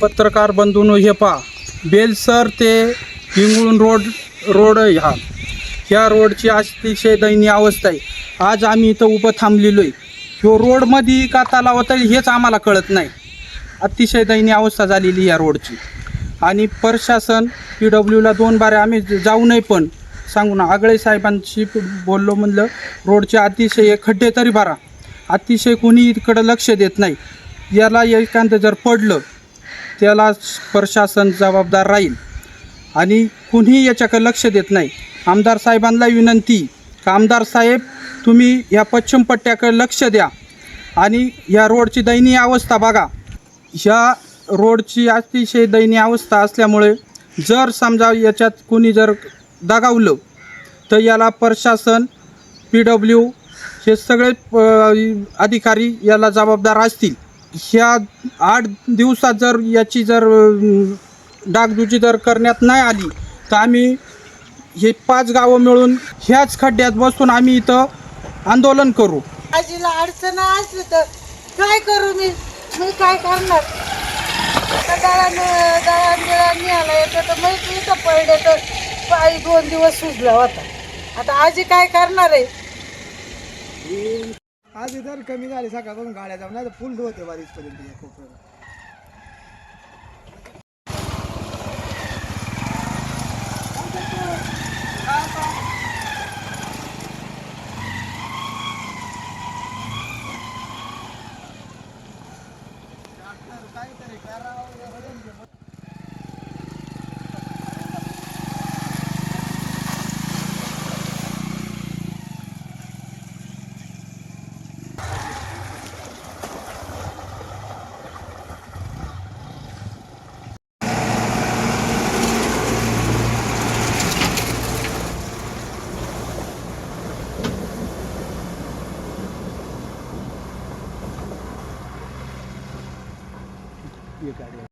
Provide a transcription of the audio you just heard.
पत्रकार बंधून हे पा बेलसर ते हिंगळून रोड रोड ह्या ह्या रोडची अतिशय दयनीय अवस्था आहे. आज आम्ही इथं उभं थांबलेलो आहे. ह्यो रोडमध्ये का तलावात आहे हेच आम्हाला कळत नाही. अतिशय दयनीय अवस्था झालेली या रोडची. आणि प्रशासन पी डब्ल्यूला दोन बारे आम्ही जाऊ नये पण सांगू ना आगळे साहेबांशी बोललो म्हणलं रोडचे अतिशय खड्डे तरी भरा. अतिशय कोणी इकडं लक्ष देत नाही. याला एखादं जर पडलं त्याला प्रशासन जबाबदार राहील. आणि कुणीही याच्याकडे लक्ष देत नाही. आमदार साहेबांना विनंती का आमदार साहेब तुम्ही या पश्चिम पट्ट्याकडे लक्ष द्या आणि या रोडची दयनीय अवस्था बघा. ह्या रोडची अतिशय दयनीय अवस्था असल्यामुळे जर समजा याच्यात कुणी जर दगावलं तर याला प्रशासन पी डब्ल्यू हे सगळे अधिकारी याला जबाबदार असतील. ह्या आठ दिवसात जर याची जर डागदुजी डागडुजी जर करण्यात नाही आली तर आम्ही हे पाच गावं मिळून ह्याच खड्ड्यात बसून आम्ही इथं आंदोलन करू. आजीला अडचण असली तर काय करू मी? मी काय करणार? आता दळण दळण बिळण न्यायला येतं तर मग इथं तर पायी दोन दिवस सुजला होता. आता आजी काय करणार आहे? आज इधर कमी झाली सकाळपासून गाड्या जाऊन नाही फुल होते वारीसपर्यंत या कोपऱ्याला be a.